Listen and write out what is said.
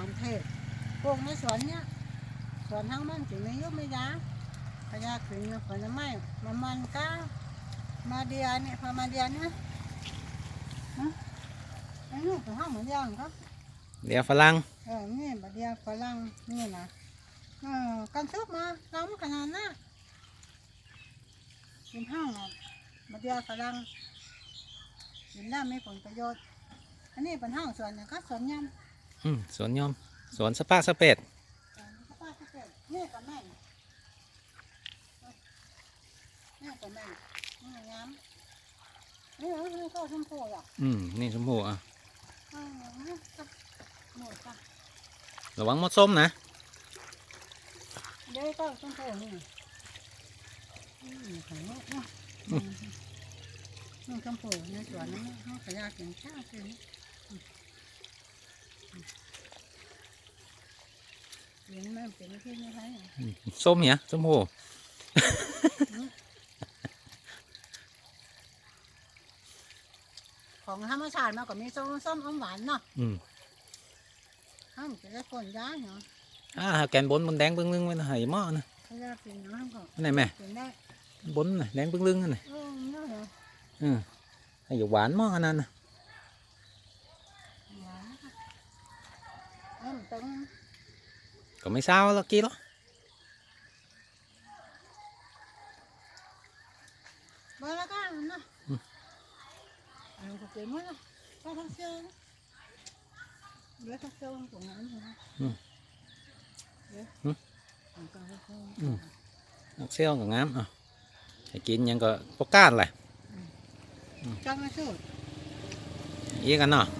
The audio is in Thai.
ามเทศปลูกในสวนเนี้ยสวนทั้งมันถึงไม่ยุบไม่ยั้งพญาขึงผลไม้มามันก้ามาเดียเนี่ยพอมาเดียเนี่ยฮะไอ้ลูกของห้องเหมือนยังครับเดี๋ยวฝรั่งเออนี่บดเดียวฝรั่งนี่นะเออกันซุกมาล้ำขนาดน่ะกินห้างอะบดเดียวฝรั่งกินแล้วมีผลประโยชน์อันนี้เป็นห้างสวนนะก็สวนยำ อืมสวนยอม สวนสปาสเปดป้าก็เกิดนี่แม่นนี่ก็แม่นนี่ก็ย้ำนี่นี่ก็ชมพูอะอืมนี่ชมพูอะระวังมดส้มนะเดี๋ยวก็ชมพูนี่อืมของลูกเนะนี่ชมพูในสวนนี่เขาขยะกินข้าวกินอืมอืม กินไม่เป็นที่ไม่ใช่อืมส้มเนี่ยชมพูของธรรมชาติมันก็มีส้มส้มอมหวานเนาะอืมห้ามจะได้คนย้ายเนาะอ่าแกนบนมันแดงปึ้งลึงไว้นะไหหม้อนะเขาอยากกินน้ำก็อันไหนแม่กินได้บนน่ะแดงปึ้งลึงอันไหนเออนี่เหรออืมให้อยู่หวานหม้อขนาดนั้นนะหวานค่ะเอ็มตึง ก็ไม่เศร้าแล้วกี้หรอกเบอร์ละกันนะอันนี้ก็กินมั้งนะก็ทั้งเชียวนะเดี๋ยวทั้งเชียวของนั้นนะเดี๋ยวของกลางก็นักเซี่ยวกับงามอะให้กินหยังก็ปกก้านแหละจังมาสุดอีกกันเนาะอืม